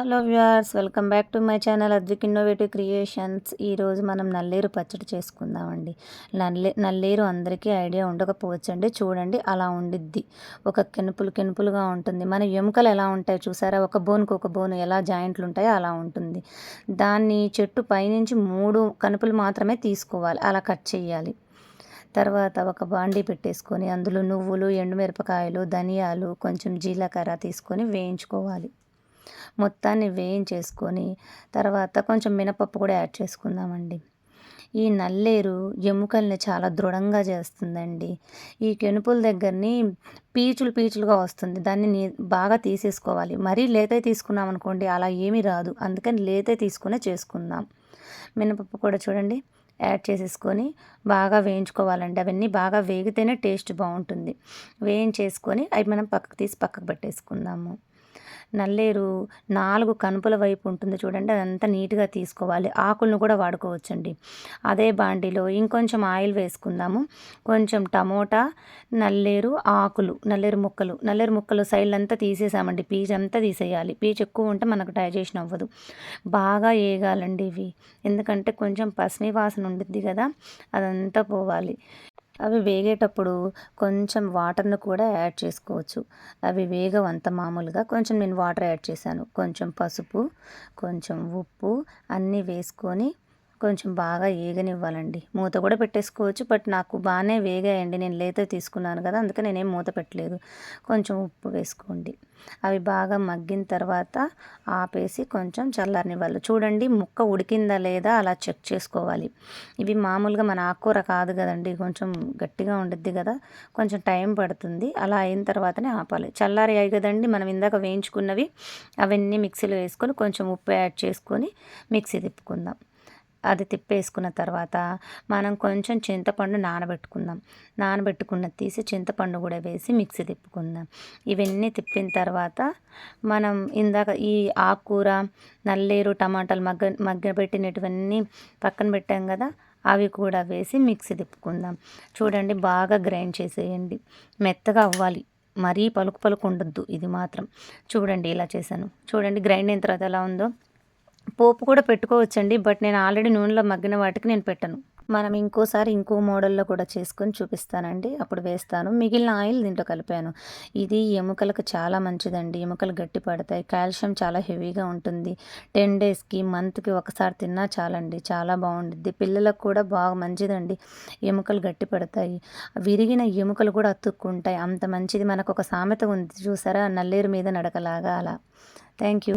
Hello viewers welcome back to my channel Advik innovative creations ఈరోజు మనం నల్లేరు పచ్చడి చేసుకుందామండి. నల్లే నల్లేరు అందరికీ ఐడియా ఉండకపోవచ్చండి. చూడండి అలా ఉండిద్ది. ఒక కెనుపులు కెనుపులుగా ఉంటుంది. మన ఎముకలు ఎలా ఉంటాయి చూసారా? ఒక బోన్కి ఒక బోన్ ఎలా జాయింట్లు ఉంటాయో అలా ఉంటుంది. దాన్ని చెట్టు పైనుంచి మూడు కనుపులు మాత్రమే తీసుకోవాలి. అలా కట్ చేయాలి. తర్వాత ఒక బాండీ పెట్టేసుకొని అందులో నువ్వులు ఎండుమిరపకాయలు ధనియాలు కొంచెం జీలకర్ర తీసుకొని వేయించుకోవాలి. మొత్తాన్ని వేయించేసుకొని తర్వాత కొంచెం మినపప్పు కూడా యాడ్ చేసుకుందామండి. ఈ నల్లేరు ఎముకల్ని చాలా దృఢంగా చేస్తుందండి. ఈ కెనుపుల దగ్గరని పీచులు పీచులుగా వస్తుంది. దాన్ని బాగా తీసేసుకోవాలి. మరీ లేతే తీసుకున్నాం అనుకోండి అలా ఏమీ రాదు. అందుకని లేతే తీసుకునే చేసుకుందాం. మినపప్పు కూడా చూడండి యాడ్ చేసేసుకొని బాగా వేయించుకోవాలండి. అవన్నీ బాగా వేగితేనే టేస్ట్ బాగుంటుంది. వేయించేసుకొని అవి మనం పక్కకు తీసి పక్కకు పెట్టేసుకుందాము. నల్లేరు నాలుగు కనుపుల వైపు ఉంటుంది చూడండి అదంతా నీట్గా తీసుకోవాలి. ఆకులను కూడా వాడుకోవచ్చండి. అదే బాండిలో ఇంకొంచెం ఆయిల్ వేసుకుందాము. కొంచెం టమోటా నల్లేరు ఆకులు నల్లేరు ముక్కలు. నల్లేరు ముక్కలు సైడ్ అంతా తీసేసామండి. పీచ్ అంతా తీసేయాలి. పీచ్ ఎక్కువ ఉంటే మనకు డైజెషన్ అవ్వదు. బాగా వేగాలండి ఇవి. ఎందుకంటే కొంచెం పసిమి వాసన ఉండిద్ది కదా అదంతా పోవాలి. అవి వేగేటప్పుడు కొంచెం వాటర్ను కూడా యాడ్ చేసుకోవచ్చు. అవి వేగవంత మామూలుగా కొంచెం నేను వాటర్ యాడ్ చేశాను. కొంచెం పసుపు కొంచెం ఉప్పు అన్నీ వేసుకొని కొంచెం బాగా వేగనివ్వాలండి మూత కూడా పెట్టేసుకోవచ్చు. బట్ నాకు బాగానే వేగాయండి. నేను లేత తీసుకున్నాను కదా అందుకే నేనేం మూత పెట్టలేదు. కొంచెం ఉప్పు వేసుకోండి. అవి బాగా మగ్గిన తర్వాత ఆపేసి కొంచెం చల్లారనివ్వాలి. చూడండి ముక్క ఉడికిందా లేదా అలా చెక్ చేసుకోవాలి. ఇవి మామూలుగా మన ఆకుకూర కాదు కదండి. కొంచెం గట్టిగా ఉండిద్ది కదా కొంచెం టైం పడుతుంది. అలా అయిన తర్వాతనే ఆపాలి. చల్లారి అయ్యి కదండి మనం ఇందాక వేయించుకున్నవి అవన్నీ మిక్సీలో వేసుకొని కొంచెం ఉప్పు యాడ్ చేసుకొని మిక్సీ తిప్పుకుందాం. అది తిప్పేసుకున్న తర్వాత మనం కొంచెం చింతపండు నానబెట్టుకుందాం. నానబెట్టుకున్న తీసి చింతపండు కూడా వేసి మిక్సీ తిప్పుకుందాం. ఇవన్నీ తిప్పిన తర్వాత మనం ఇందాక ఈ ఆకుకూర నల్లేరు టమాటాలు మగ్గ మగ్గబెట్టినటువన్నీ పక్కన పెట్టాం కదా అవి కూడా వేసి మిక్సీ తిప్పుకుందాం. చూడండి బాగా గ్రైండ్ చేసేయండి. మెత్తగా అవ్వాలి. మరీ పలుకు పలుకు ఉండొద్దు. ఇది మాత్రం. చూడండి ఇలా చేశాను. చూడండి గ్రైండ్ అయిన తర్వాత ఎలా ఉందో. పోపు కూడా పెట్టుకోవచ్చండి బట్ నేను ఆల్రెడీ నూనెలో మగ్గిన వాటికి నేను పెట్టను. మనం ఇంకోసారి ఇంకో మోడల్లో కూడా చేసుకొని చూపిస్తానండి. అప్పుడు వేస్తాను. మిగిలిన ఆయిల్ దీంట్లో కలిపాను. ఇది ఎముకలకు చాలా మంచిదండి. ఎముకలు గట్టి పడతాయి. కాల్షియం చాలా హెవీగా ఉంటుంది. టెన్ డేస్కి మంత్కి ఒకసారి తిన్నా చాలండి. చాలా బాగుంటుంది పిల్లలకు కూడా బాగా మంచిదండి. ఎముకలు గట్టి పడతాయి. విరిగిన ఎముకలు కూడా అతుక్కుంటాయి. అంత మంచిది. మనకు ఒక సామెత ఉంది. చూసారా? నల్లేరు మీద నడకలాగా అలా. Thank you.